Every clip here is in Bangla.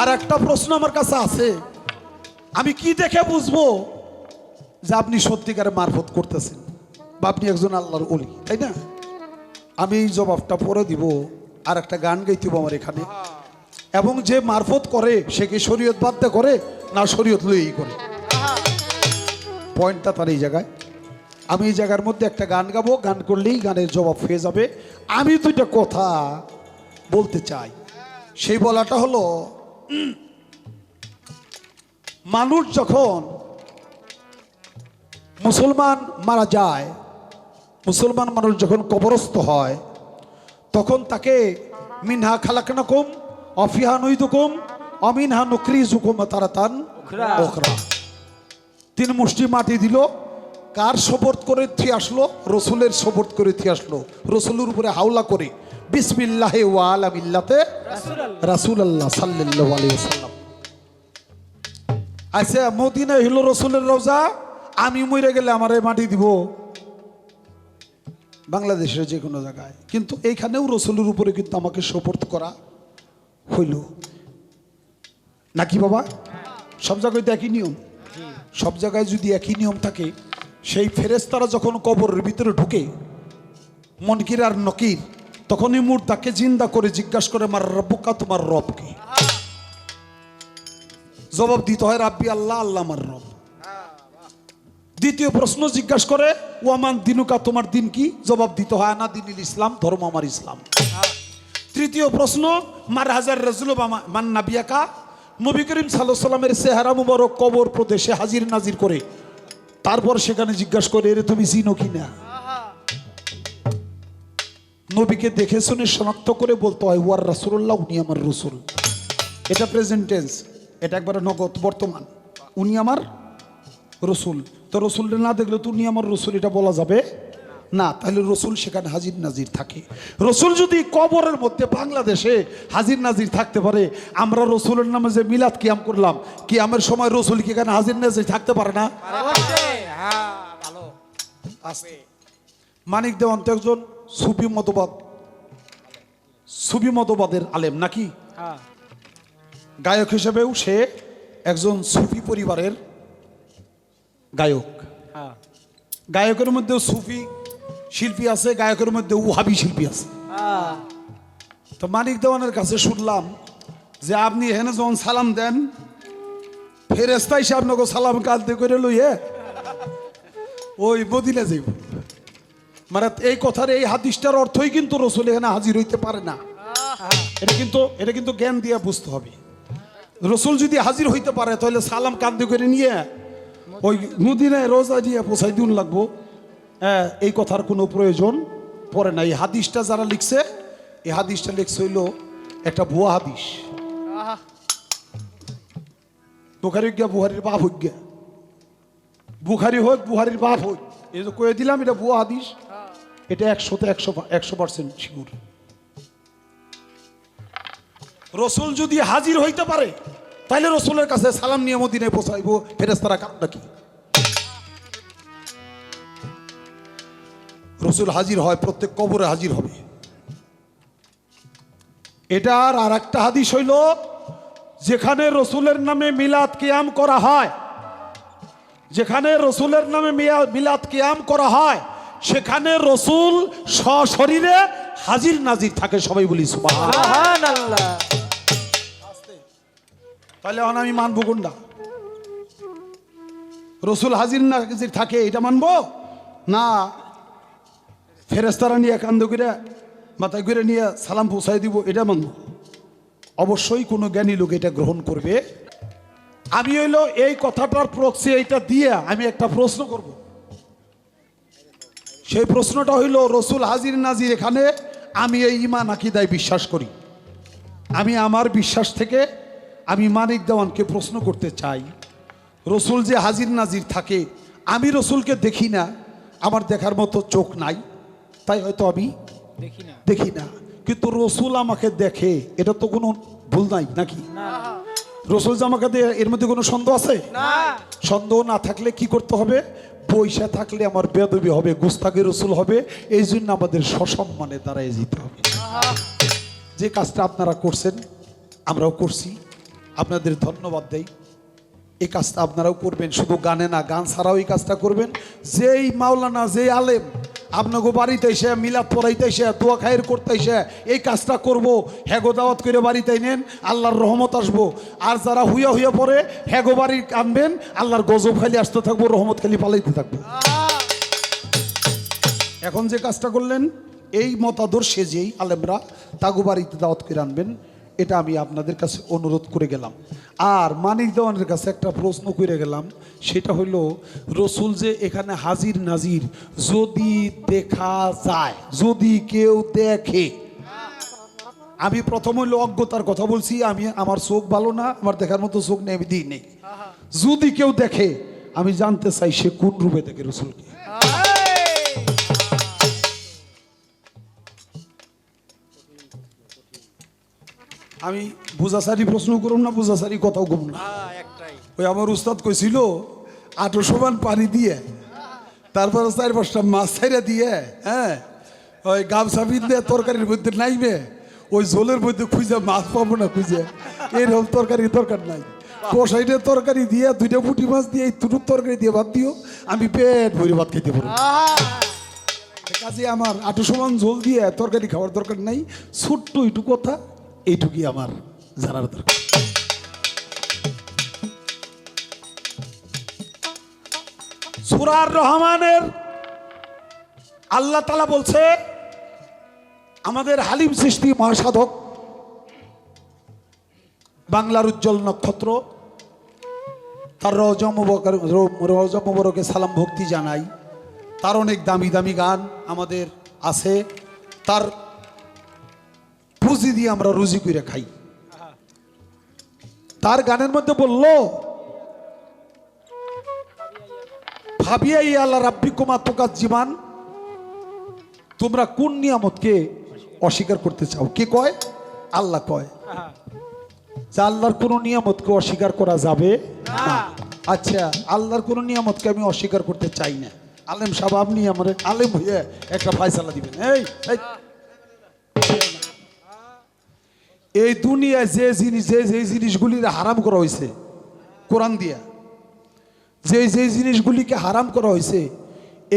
আর একটা প্রশ্ন আমার কাছে আছে। আমি কি দেখে বুঝব যে আপনি সত্যিকারে মারফত করতেছেন? বা আপনি একজন আল্লাহর অলি তাই না? আমি এই জবাবটা পরে দিব, আর একটা গান গাইতে হবে আমার এখানে। এবং যে মারফত করে, সে কি শরীয়ত বাধ্য করে, না শরীয়ত লইই করে? পয়েন্টটা তার এই জায়গায়। আমি এই জায়গার মধ্যে একটা গান গাবো, গান করলেই গানের জবাব হয়ে যাবে। আমি দুইটা কথা বলতে চাই। সেই বলাটা হলো মানুষ যখন মুসলমান মারা যায় মুসলমান মানুষ যখন কবরস্থ হয় তখন তাকে মিনহা খালাক খালাকানাকুম অফিহা নৈদুকুম অমিনহা নকরি জুকুম উখরা। ওখরা তিন মুষ্টি মাটি দিল কার সবর্ত করে থি আসলো? রসুলের সবর্ত করে থি আসলো। রসুলের উপরে হাওলা করে বিসমিল্লাহে ওয়ালামিল্লাতে রাসুল আল্লাহ সাল্লাহ আলাইসাল্লাম আচ্ছা মদিনা হইল রসুলের রোজা আমি মরে গেলে আমার মাটি দিব। বাংলাদেশের যে কোনো জায়গায়। কিন্তু এইখানেও রসুলের উপরে কিন্তু আমাকে সোপর্দ করা হইল। নাকি বাবা? সব জায়গায় তো একই নিয়ম। সব জায়গায় যদি একই নিয়ম থাকে সেই ফেরেস্তারা যখন কবরের ভিতরে ঢুকে, মনকির আর নকির, তখনই মুর্দাকে জিন্দা করে জিজ্ঞাসা করে, মার রব্বুকা, তোমার রবকে জবাব দিতে হয়, রাব্বি, আল্লাহ আল্লাহ আমার রব। দ্বিতীয় প্রশ্ন জিজ্ঞাসা করে, ওয়ামান দিনুকা, তোমার দিন কি? জবাব দিতে হয়, আনা দিনিল ইসলাম, ধর্ম আমার ইসলাম। তৃতীয় প্রশ্ন, মার হাজার রাজুল মান নাবিয়াকা? নবী করিম সাল্লাহ সাল্লামের চেহারা মুবারক কবর প্রদেশে হাজির নাজির করে তারপর সেখানে জিজ্ঞাসা করে এরে তুমি চিনো কি না নবীকে দেখে শুনে শনাক্ত করে বলতে হয় ওয়ার রাসুল্লাহ উনি আমার রসুল। এটা প্রেজেন্টেন্স এটা একবারে নগদ বর্তমান। উনি আমার রসুল। তো রসুলটা না দেখলে তো উনি আমার রসুল এটা বলা যাবে না। তাহলে রসুল সেখানে হাজির নাজির থাকে। রসুল যদি কবরের মধ্যে বাংলাদেশে হাজির নাজির থাকতে পারে আমরা রসুলের নামে যে মিলাদ কিয়াম করলাম কিয়ামের সময় রসুল কি এখানে হাজির নাজির থাকতে পারে না? আস্তে। মানিক দেওয়ান তো একজন সুফি মতবাদ। সুফি মতবাদের আলেম নাকি? হ্যাঁ। গায়ক হিসেবেও সে একজন সুফি পরিবারের গায়ক। হ্যাঁ। গায়কের মধ্যেও সুফি শিল্পী আছে গায়কের মধ্যে উহাবি শিল্পী আছে। হ্যাঁ। তো মানিক দেওয়ানের কাছে শুনলাম যে আপনি এখানে যখন সালাম দেন ফেরেস্তা হিসেবে আপনাকে সালাম কাঁদতে করে লইয়ে ওই মদিনা যাইব। মানে এই কথার এই হাদিসটার অর্থই কিন্তু রসুল এখানে হাজির হইতে পারে না। এটা কিন্তু এটা কিন্তু জ্ঞান দিয়ে বুঝতে হবে। রসুল যদি হাজির হইতে পারে তাহলে সালাম কান্দে করে নিয়ে ওই মদিনায় রোজা দিয়ে পোষাই দিন লাগবো। হ্যাঁ, এই কথার কোনো প্রয়োজন পড়ে না। এই হাদিসটা যারা লিখছে এই হাদিসটা লিখছে হইল একটা ভুয়া হাদিস। বুখারি গিয়া বুহারির বাপ গিয়া। বুখারি হোক বুহারির বাপ হোক এই যে কয়ে দিলাম এটা ভুয়া হাদিস। এটা একশোতে একশো একশো পার্সেন্ট শিগুর। রসুল যদি হাজির হইতে পারে তাহলে রসুলের কাছে সালাম নিয়ে মদিনায় পৌঁছাইব। ফেরেস্তারা কামটা কি? রসুল হাজির হয় প্রত্যেক কবরে হাজির হবে। এটার আর একটা হাদিস হইল যেখানে রসুলের নামে মিলাদ কেয়াম করা হয় যেখানে রসুলের নামে মিয়া- মিলাদ কিয়াম করা হয় সেখানে রসুল সশরীরে হাজির নাজির থাকে সবাই বলি তাহলে এখন আমি মানবো কোনটা? রসুল হাজির নাজির থাকে এটা মানবো? না ফেরেস্তারা নিয়ে কান্দ করে মাথায় করে নিয়ে সালাম পৌঁছাই দিব এটা মানবো। অবশ্যই কোনো জ্ঞানী লোক এটা গ্রহণ করবে। আমি হইল এই কথাটার প্রক্সি এইটা দিয়ে আমি একটা প্রশ্ন করব। সেই প্রশ্নটা হইল রসুল হাজির নাজির এখানে? আমি এই ইমান আকিদায় বিশ্বাস করি। আমি আমার বিশ্বাস থেকে আমি মানিক দেওয়ানকে প্রশ্ন করতে চাই। রসুল যে হাজির নাজির থাকে আমি রসুলকে দেখি না। আমার দেখার মতো চোখ নাই। তাই হয়তো আমি দেখি না। দেখি না। কিন্তু রসুল আমাকে দেখে এটা তো কোনো ভুল নাই নাকি? না। রসুল যে আমাকে দে- এর মধ্যে কোনো সন্দেহ আছে? সন্দেহ না থাকলে কি করতে হবে? পয়সা থাকলে আমার বেদবি হবে গুস্তাকে রসুল হবে। এই জন্য আমাদের সসম্মানে দাঁড়ায় যেতে হবে। যে কাজটা আপনারা করছেন আমরাও করছি। আপনাদের ধন্যবাদ দেই। এই কাজটা আপনারাও করবেন। শুধু গানে না গান ছাড়াও এই কাজটা করবেন। যেই মাওলানা যেই আলেম আপনাকে বাড়িতে এসে, মিলাদ পড়াইতে এসে, দোয়া খায়ের করতে এসে এই কাজটা করব। হ্যাগো দাওয়াত করে বাড়িতে নেন, আল্লাহর রহমত আসব। আর যারা হুইয়া হুইয়া পরে হ্যাগো বাড়ি আনবেন, আল্লাহর গজব খালি আসতে থাকব, রহমত খালি পালাইতে থাকব। এখন যে কাজটা করলেন, এই মতাদর্শে যেই আলেমরা তাগু বাড়িতে দাওয়াত করে আনবেন এটা আমি আপনাদের কাছে অনুরোধ করে গেলাম। আর মানিক দেওয়ানের কাছে একটা প্রশ্ন করে গেলাম সেটা হইল রসুল যে এখানে হাজির নাজির যদি দেখা যায় যদি কেউ দেখে। আমি প্রথম হইল অজ্ঞতার কথা বলছি আমি আমার চোখ ভালো না আমার দেখার মতো চোখ নেই আমি দিই নেই। যদি কেউ দেখে আমি জানতে চাই সে কোন রূপে দেখে রসুলকে। আমি বুঝাসারি প্রশ্ন করুন না বুঝাসারি কথাও করুন না। ওই আমার উস্তাদ কইছিল আটো সমান পানি দিয়ে তারপরে চার পাঁচটা মাছ ছাইরা দিয়ে হ্যাঁ ওই গামছা দিয়ে তরকারির মধ্যে নাইবে ওই ঝোলের মধ্যে খুঁজে মাছ পাবো না খুঁজে। এরকম তরকারি দরকার নাই। কষাইটে তরকারি দিয়ে দুইটা পুঁটি মাছ দিয়ে এই দুটো তরকারি দিয়ে ভাত দিও আমি পেট ভরে ভাত খেতে পারব। কাজে আমার আটু সমান ঝোল দিয়ে তরকারি খাওয়ার দরকার নাই। ছোট্ট এইটুকু কথা। এইটুকুই আমার জানার দরকার। সুরার রহমানের আল্লাহ তালা বলছে, আমাদের হালিম সৃষ্টি মহাসাধক, বাংলার উজ্জ্বল নক্ষত্র, তার রজমবরকে সালাম ভক্তি জানাই। তার অনেক দামি দামি গান আমাদের আছে। তার পুঁজি দিয়ে আমরা রুজি করে খাই। তার গানের মধ্যে বলল, ভাবিয়া ই আল্লাহ রাব্বি কুমা তোকার জীবন, তোমরা কোন নিয়ামতকে অস্বীকার করতে চাও? কে কয়? আল্লাহ কয়। যে আল্লাহর কোনো নিয়ামতকে অস্বীকার করা যাবে আচ্ছা আল্লাহর কোনো নিয়ামতকে আমি অস্বীকার করতে চাই না। আলেম সাহেব, আপনি আমার আলেম হয়ে একটা ফায়সালা দিবেন। এই এই। দুনিয়ায় যে জিনিস যে যে জিনিসগুলির হারাম করা হয়েছে কোরআন দিয়া, যে যে জিনিসগুলিকে হারাম করা হয়েছে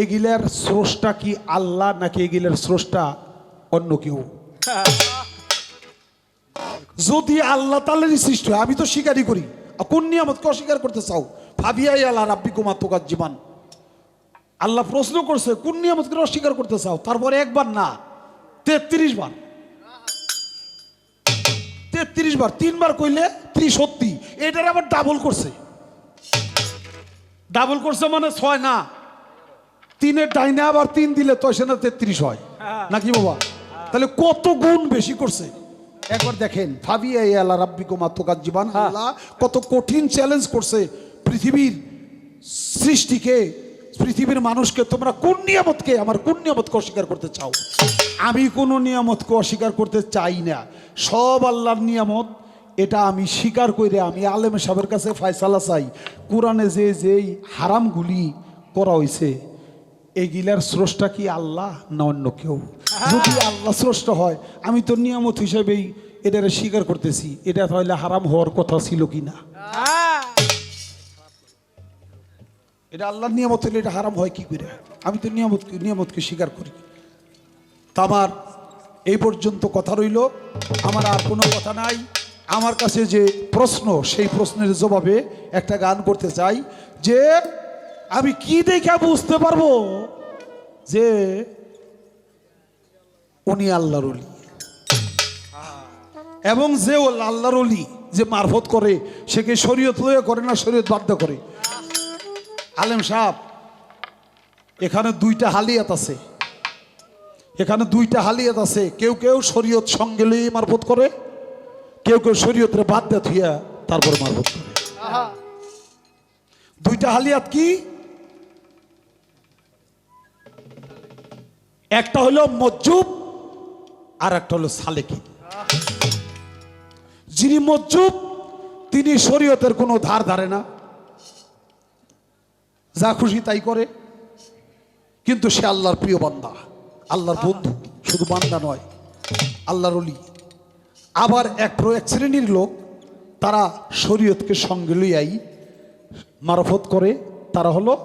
এগুলার স্রষ্টা কি আল্লাহ নাকি এগুলার স্রষ্টা অন্য কেউ? যদি আল্লাহ তালেরই সৃষ্টি হয়, আমি তো স্বীকারই করি। কোন নিয়ামতকে অস্বীকার করতে চাও? ভাবিয়াই আল্লাহ রাব্বি কুমার তোকার জীবন আল্লাহ প্রশ্ন করছে, কোন নিয়ামতকে অস্বীকার করতে চাও? তারপরে একবার না, তেত্রিশ বার। তেত্রিশ বার তিনবার কইলে ত্রিশক্তি এটার আবার ডাবল করছে। ডাবল করছে মানে ছয় না। তিনের ডাইনে আবার তিন দিলে তো সেটা তেত্রিশ হয়। নাকি বাবা? তাহলে কত গুণ বেশি করছে। একবার দেখেন ভাবিয়া আল্লাহ রাব্বি কুমার তোকার জীবন আল্লাহ কত কঠিন চ্যালেঞ্জ করছে পৃথিবীর সৃষ্টিকে পৃথিবীর মানুষকে। তোমরা কোন নিয়ামতকে আমার কোন নিয়ামতকে অস্বীকার করতে চাও? আমি কোনো নিয়ামতকে অস্বীকার করতে চাই না। সব আল্লাহর নিয়ামত এটা আমি স্বীকার করে আমি আলেম সাহেবের কাছে ফয়সালা চাই। কোরআনে যে যেই হারামগুলি করা হয়েছে এগুলার স্রষ্টা কি আল্লাহ না অন্য কেউ? যদি আল্লাহ স্রষ্টা হয় আমি তো নিয়ামত হিসেবেই এটারে স্বীকার করতেছি। এটা তাহলে হারাম হওয়ার কথা ছিল কি না এটা আল্লাহর নিয়ামত হলে এটা হারাম হয় কি করে আমি তো নিয়ামত নিয়ামতকে স্বীকার করি। তা আমার এই পর্যন্ত কথা রইল। আমার আর কোনো কথা নাই। আমার কাছে যে প্রশ্ন, সেই প্রশ্নের জবাবে একটা গান করতে চাই যে, আমি কি দেখে বুঝতে পারব যে উনি আল্লাহর অলি এবং যে ও আল্লাহর অলি যে মারফত করে, সে কি শরীয়ত লয়ে করে না শরীয়ত বাধ্য করে? আলেম সাহেব, এখানে দুইটা হালিয়াত আছে। এখানে দুইটা হালিয়াত আছে। কেউ কেউ শরীয়ত সঙ্গে লইয়ে মারফত করে কেউ কেউ শরীয়তের বাদ দিয়ে থুইয়া তারপরে মারফত করে। দুইটা হালিয়াত কি? একটা হলো মজ্জুব আর একটা হলো সালেকি যিনি মজ্জুব তিনি শরীয়তের কোনো ধার ধারে না। যা খুশি তাই করে কিন্তু সে আল্লাহর প্রিয় বান্দা। আল্লাহর বন্ধু, শুধু বান্দা নয়, আল্লাহর অলি আবার এক প্র- এক শ্রেণির লোক, তারা শরীয়তকে সঙ্গে লইয়াই মারফত করে, তারা হলো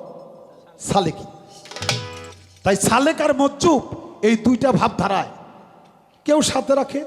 সালেকি। তাই সালেক আর মজ্জুব এই দুইটা ভাবধারায় কেউ সাথে রাখে